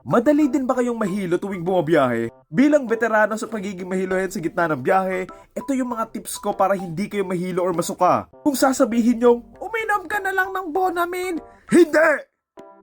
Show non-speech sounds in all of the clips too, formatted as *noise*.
Madali din ba kayong mahilo tuwing bumabiyahe? Bilang veterano sa pagiging mahilohin sa gitna ng biyahe, ito yung mga tips ko para hindi kayo mahilo or masuka. Kung sasabihin nyong, uminom ka na lang ng Bonamin, hindi!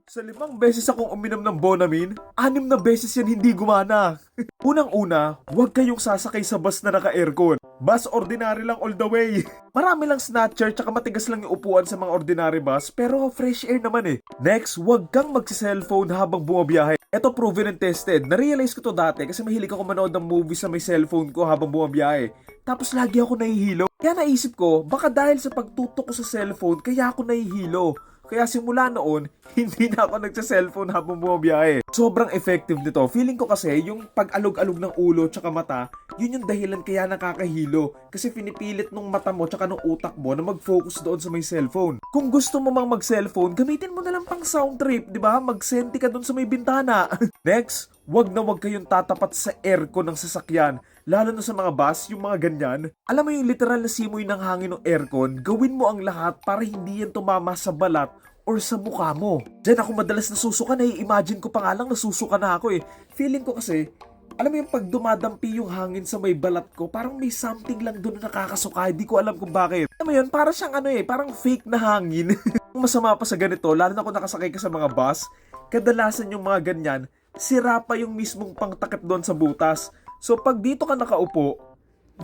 Sa limang beses akong uminom ng Bonamin, anim na beses yan hindi gumana. *laughs* Unang-una, huwag kayong sasakay sa bus na naka-aircon. Bus ordinary lang all the way. *laughs* Marami lang snatcher tsaka matigas lang yung upuan sa mga ordinary bus pero fresh air naman eh. Next, huwag kang magsi-cellphone habang bumabiyahe. Ito proven and tested. Na-realize ko to dati kasi mahilig ako manood ng movie sa may cellphone ko habang bumabiyahe. Tapos lagi ako nahihilo. Kaya naisip ko, baka dahil sa pagtutok ko sa cellphone, kaya ako nahihilo. Kaya simula noon, *laughs* hindi na ako nagsa-cellphone habang bumabiyahe. Sobrang effective nito. Feeling ko kasi yung pag-alog-alog ng ulo tsaka mata, yun yung dahilan kaya nakakahilo. Kasi pinipilit nung mata mo tsaka nung utak mo na mag-focus doon sa may cellphone. Kung gusto mo mang mag-cellphone, gamitin mo na lang pang sound trip, di ba? Mag-senti ka doon sa may bintana. *laughs* Next, wag na wag kayong tatapat sa aircon ng sasakyan. Lalo na sa mga bus, yung mga ganyan. Alam mo yung literal na simoy ng hangin ng aircon, gawin mo ang lahat para hindi yan tumama sa balat or sa mukha mo. Diyan ako madalas nasusuka na imagine ko pa nga lang nasusuka na ako eh. Feeling ko kasi, alam mo yung pag dumadampi yung hangin sa may balat ko, parang may something lang doon na nakakasuka. Hindi ko alam kung bakit. Alam mo yun, parang siyang ano eh, parang fake na hangin. *laughs* Ang masama pa sa ganito, lalo na kung nakasakay ka sa mga bus, kadalasan yung mga ganyan, sira pa yung mismong pangtakip doon sa butas. So pag dito ka nakaupo,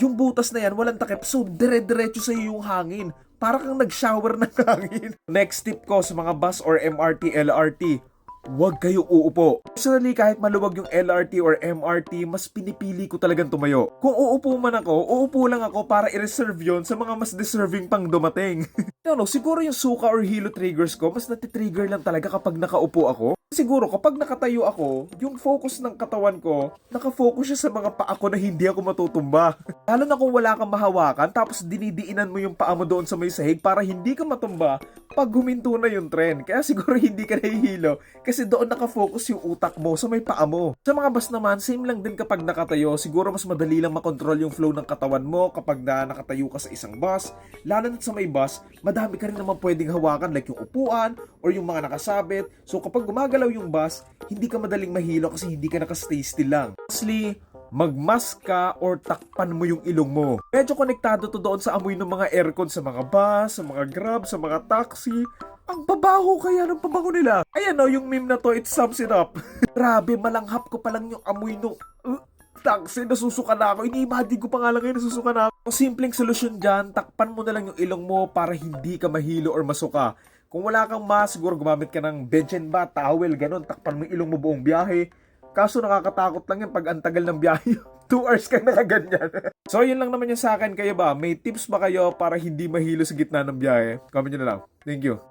yung butas na yan walang takip, so dire-diretso sa yung hangin. Para kang nag-shower ng *laughs* hangin. Next tip ko sa mga bus or MRT, LRT, huwag kayo uupo. Personally, kahit maluwag yung LRT or MRT, mas pinipili ko talagang tumayo. Kung uupo man ako, uupo lang ako para i-reserve yon sa mga mas deserving pang dumating. *laughs* no, siguro yung suka or hilo triggers ko, mas natitrigger lang talaga kapag nakaupo ako. Siguro kapag nakatayo ako, yung focus ng katawan ko, nakafocus siya sa mga paa ko na hindi ako matutumba. *laughs* Lalo na kung wala kang mahawakan, tapos dinidiinan mo yung paa mo doon sa may sahig para hindi ka matumba pag huminto na yung tren. Kaya siguro *laughs* hindi ka nahihilo kasi doon nakafocus yung utak mo sa may paa mo. Sa mga bus naman, same lang din kapag nakatayo. Siguro mas madali lang makontrol yung flow ng katawan mo kapag na nakatayo ka sa isang bus. Lalo na sa may bus, madami ka rin naman pwedeng hawakan like yung upuan or yung mga nakasabit. So kapag gumagalaw yung bus, hindi ka madaling mahilo kasi hindi ka nakastay still lang. Lastly, magmask ka or takpan mo yung ilong mo. Medyo konektado to doon sa amoy ng mga aircon sa mga bus, sa mga grab, sa mga taxi. Ang babaho kaya ng pabango nila. Ayan o, yung meme na to, it sums it up. *laughs* Grabe, malanghap ko pa lang yung amoy nung... Uh, taxi, nasusuka na ako. Ini-imagine ko pa nga lang ngayon, nasusuka na ako. Ang simpleng solusyon dyan, takpan mo na lang yung ilong mo para hindi ka mahilo or masuka. Kung wala kang mask, siguro gumamit ka ng benchen ba, towel, ganun, takpan mo ilong mo buong biyahe. Kaso nakakatakot lang yan pag ang tagal ng biyahe. *laughs* 2 hours ka nakaganyan. *laughs* so, yun lang naman yung sa akin. Kayo ba? May tips ba kayo para hindi mahilo sa gitna ng biyahe? Comment nyo na lang. Thank you.